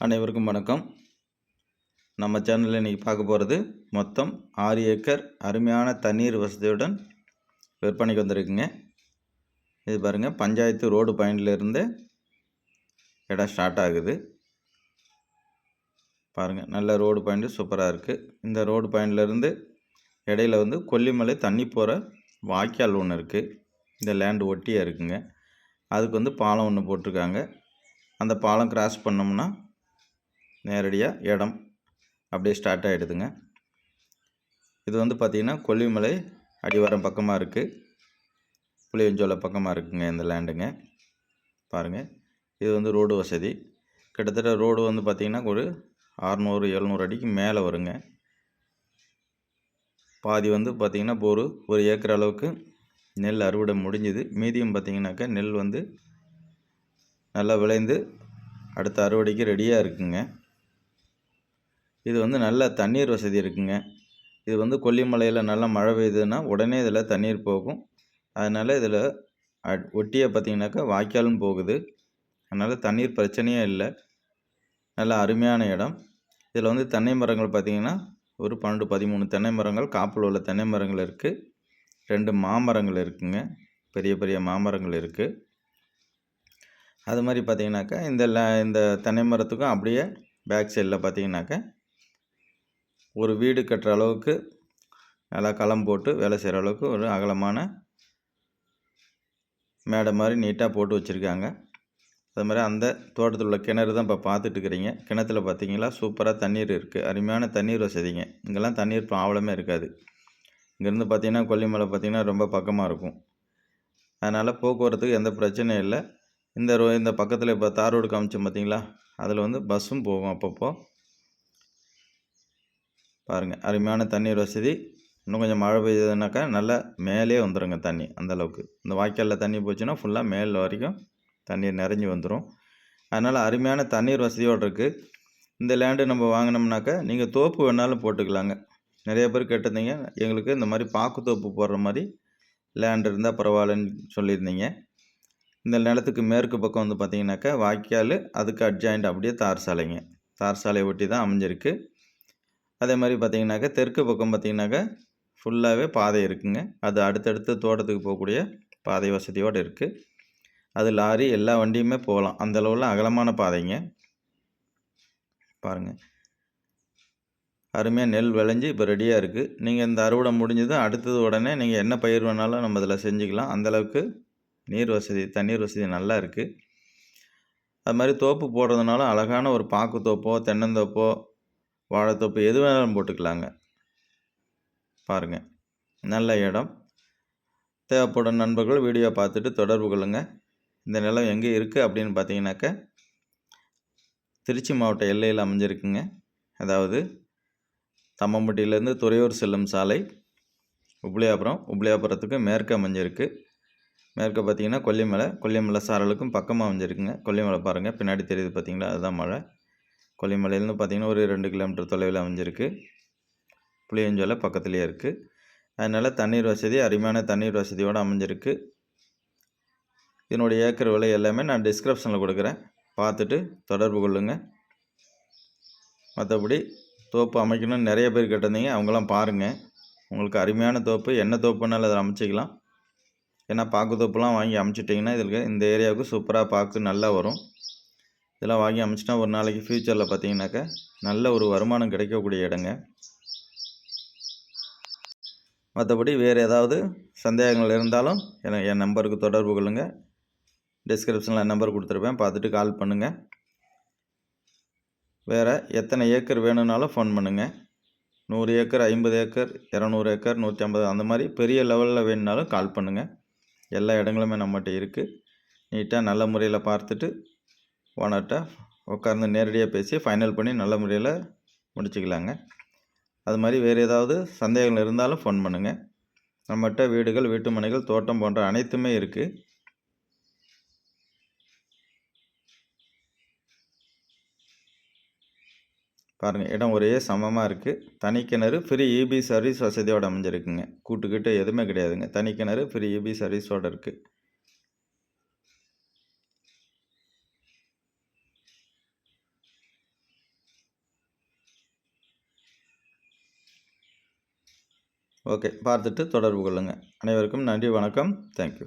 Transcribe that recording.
அனைவருக்கும் வணக்கம். நம்ம சேனலில் இன்றைக்கி பார்க்க போகிறது மொத்தம் ஆறு ஏக்கர் அருமையான தண்ணீர் வசதியுடன் விற்பனைக்கு வந்திருக்குங்க. இது பாருங்கள் பஞ்சாயத்து ரோடு பாயிண்ட்லேருந்து இடம் ஸ்டார்ட் ஆகுது. பாருங்கள் நல்ல ரோடு பாயிண்ட்டு சூப்பராக இருக்குது இந்த ரோடு பாயிண்ட்லேருந்து இடையில வந்து கொல்லிமலை தண்ணி போகிற வாய்க்கால் ஒன்று இருக்குது இந்த லேண்டு ஒட்டியாக இருக்குங்க. அதுக்கு வந்து பாலம் ஒன்று போட்டிருக்காங்க. அந்த பாலம் கிராஸ் பண்ணோம்னா நேரடியாக இடம் அப்படியே ஸ்டார்ட் ஆகிடுதுங்க இது வந்து பார்த்திங்கன்னா கொல்லிமலை அடிவாரம் பக்கமாக இருக்குது புளியஞ்சோலை பக்கமாக இருக்குங்க இந்த லேண்டுங்க பாருங்கள் இது வந்து ரோடு வசதி. கிட்டத்தட்ட ரோடு வந்து பார்த்திங்கன்னா ஒரு அறநூறு எழுநூறு அடிக்கு மேலே வருங்க. பாதி வந்து பார்த்திங்கன்னா இப்போ ஒரு ஒரு ஏக்கர் அளவுக்கு நெல் அறுவடை முடிஞ்சுது. மீதியும் பார்த்திங்கனாக்கா நெல் வந்து நல்லா விளைந்து அடுத்த அறுவடைக்கு ரெடியாக இருக்குங்க. இது வந்து நல்ல தண்ணீர் வசதி இருக்குங்க. இது வந்து கொல்லிமலையில் நல்லா மழை பெய்யுதுன்னா உடனே இதில் தண்ணீர் போகும். அதனால் இதில் அட் ஒட்டியே பார்த்தீங்கன்னாக்கா வாய்க்காலும் போகுது. அதனால் தண்ணீர் பிரச்சனையே இல்லை. நல்ல அருமையான இடம். இதில் வந்து தென்னை மரங்கள் பார்த்திங்கன்னா ஒரு பன்னெண்டு பதிமூணு தென்னை மரங்கள் காப்பில் உள்ள தென்னை மரங்கள் இருக்குது ரெண்டு மாமரங்கள் இருக்குங்க. பெரிய பெரிய மாமரங்கள் இருக்குது அது மாதிரி பார்த்திங்கனாக்கா இந்த ல இந்த தென்னை மரத்துக்கும் அப்படியே பேக் சைடில் பார்த்திங்கனாக்கா ஒரு வீடு கட்டுற அளவுக்கு நல்லா களம் போட்டு வேலை செய்கிற அளவுக்கு ஒரு அகலமான மேடை மாதிரி நீட்டாக போட்டு வச்சுருக்காங்க. அது மாதிரி அந்த தோட்டத்தில் உள்ள கிணறு தான் இப்போ பார்த்துட்டு இருக்கிறீங்க கிணத்துல பார்த்தீங்களா சூப்பராக தண்ணீர் இருக்குது அருமையான தண்ணீர் வசதிங்க. இங்கெல்லாம் தண்ணீர் ப்ராப்ளமே இருக்காது. இங்கேருந்து பார்த்தீங்கன்னா கொல்லிமலை பார்த்தீங்கன்னா ரொம்ப பக்கமாக இருக்கும். அதனால் போக்குவரத்துக்கு எந்த பிரச்சனையும் இல்லை. இந்த ரோ இந்த பக்கத்தில் இப்போ தார் ரோடு காமிச்சோம் பார்த்தீங்களா அதில் வந்து பஸ்ஸும் போகும் அப்பப்போ. பாருங்கள் அருமையான தண்ணீர் வசதி. இன்னும் கொஞ்சம் மழை பெய்யுதுனாக்கா நல்லா மேலே வந்துடுங்க தண்ணி அந்தளவுக்கு இந்த வாய்க்காலில் தண்ணி போச்சுன்னா ஃபுல்லாக மேல் வரைக்கும் தண்ணீர் நிறைஞ்சி வந்துடும் அதனால் அருமையான தண்ணீர் வசதியோடு இருக்குது இந்த லேண்டு நம்ம வாங்கினோம்னாக்கா நீங்கள் தோப்பு வேணாலும் போட்டுக்கலாங்க. நிறைய பேர் கேட்டிருந்தீங்க எங்களுக்கு இந்த மாதிரி பாக்கு தோப்பு போடுற மாதிரி லேண்ட் இருந்தால் பரவாயில்லன்னு சொல்லியிருந்தீங்க. இந்த நிலத்துக்கு மேற்கு பக்கம் வந்து பார்த்தீங்கன்னாக்கா வாய்க்கால் அதுக்கு அட்ஜாயிண்ட் அப்படியே தார் சாலைங்க. தார் சாலை ஒட்டி தான் அமைஞ்சிருக்கு. அதே மாதிரி பார்த்தீங்கன்னாக்கா தெற்கு பக்கம் பார்த்தீங்கன்னாக்கா ஃபுல்லாகவே பாதை இருக்குங்க. அது அடுத்தடுத்து தோட்டத்துக்கு போகக்கூடிய பாதை வசதியோடு இருக்குது அது லாரி எல்லா வண்டியுமே போகலாம். அந்த அளவில் அகலமான பாதைங்க. பாருங்கள் அருமையாக நெல் விளைஞ்சி இப்போ ரெடியாக இருக்குது நீங்கள் இந்த அறுவடை முடிஞ்சதும் அடுத்தது உடனே நீங்கள் என்ன பயிர் வேணாலும் நம்ம இதில் செஞ்சுக்கலாம். அந்தளவுக்கு நீர் வசதி தண்ணீர் வசதி நல்லா இருக்குது அது மாதிரி தோப்பு போடுறதுனால அழகான ஒரு பாக்கு தோப்போ தென்னந்தோப்போ வாழைத்தோப்பு எது வேணாலும் போட்டுக்கலாங்க. பாருங்கள் நல்ல இடம். தேவைப்படும் நண்பர்கள் வீடியோ பார்த்துட்டு தொடர்பு கொள்ளுங்கள் இந்த நிலம் எங்கே இருக்குது அப்படின்னு பார்த்தீங்கன்னாக்க திருச்சி மாவட்ட எல்லையில் அமைஞ்சிருக்குங்க. அதாவது தம்மம்பட்டியிலேருந்து துறையூர் செல்லும் சாலை உப்ளியாபுரம் உப்ளியாபுரத்துக்கு மேற்கு அமைஞ்சிருக்கு. மேற்க பார்த்தீங்கன்னா கொல்லிமலை கொல்லிமலை சாரலுக்கும் பக்கமாக அமைஞ்சிருக்குங்க. கொல்லிமலை பாருங்கள் பின்னாடி தெரியுது பார்த்தீங்களா? அதுதான் மலை கொல்லிமலையிலேருந்து பார்த்தீங்கன்னா ஒரு ரெண்டு கிலோமீட்டர் தொலைவில் அமைஞ்சிருக்கு. புளியஞ்சோலை பக்கத்துலேயே இருக்குது அதனால் தண்ணீர் வசதி அருமையான தண்ணீர் வசதியோடு அமைஞ்சிருக்கு. இதனுடைய ஏக்கர் விலை எல்லாமே நான் டிஸ்கிரிப்ஷனில் கொடுக்குறேன். பார்த்துட்டு தொடர்பு கொள்ளுங்கள் மற்றபடி தோப்பு அமைக்கணும்னு நிறைய பேர் கேட்டிருந்தீங்க. அவங்களாம் பாருங்கள் உங்களுக்கு அருமையான தோப்பு. என்ன தோப்புனாலும் அதை அமைச்சிக்கலாம். ஏன்னா பாக்கு தோப்புலாம் வாங்கி அமைச்சிட்டிங்கன்னா இதில் இந்த ஏரியாவுக்கு சூப்பராக பாக்கு நல்லா வரும். இதெல்லாம் வாங்கி அமைச்சிட்டா ஒரு நாளைக்கு ஃப்யூச்சரில் பார்த்தீங்கன்னாக்கா நல்ல ஒரு வருமானம் கிடைக்கக்கூடிய இடங்க. மற்றபடி வேறு ஏதாவது சந்தேகங்கள் இருந்தாலும் என என் நம்பருக்கு தொடர்பு கொள்ளுங்கள் டிஸ்கிரிப்ஷனில் என் நம்பர் கொடுத்துருப்பேன். பார்த்துட்டு கால் பண்ணுங்கள் வேறு எத்தனை ஏக்கர் வேணும்னாலும் ஃபோன் பண்ணுங்கள் நூறு ஏக்கர் ஐம்பது ஏக்கர் இரநூறு ஏக்கர் நூற்றி ஐம்பது அந்த மாதிரி பெரிய லெவலில் வேணுனாலும் கால் பண்ணுங்கள் எல்லா இடங்களுமே நம்மகிட்ட இருக்குது நீட்டாக நல்ல முறையில் பார்த்துட்டு ஓனர்கிட்ட உட்காந்து நேரடியாக பேசி ஃபைனல் பண்ணி நல்ல முறையில் முடிச்சுக்கலாங்க. அது மாதிரி வேறு ஏதாவது சந்தேகங்கள் இருந்தாலும் ஃபோன் பண்ணுங்கள் நம்மகிட்ட வீடுகள் வீட்டு மனைகள் தோட்டம் போன்ற அனைத்துமே இருக்குது பாருங்கள் இடம் ஒரே சமமாக இருக்குது தனி கிணறு ஃப்ரீ இபி சர்வீஸ் வசதியோடு அமைஞ்சிருக்குங்க. கூட்டுக்கிட்ட எதுவுமே கிடையாதுங்க. தனி கிணறு ஃப்ரீ இபி சர்வீஸோடு இருக்குது ஓகே பார்த்துட்டு தொடர்பு கொள்ளுங்கள் அனைவருக்கும் நன்றி வணக்கம். தேங்க்யூ.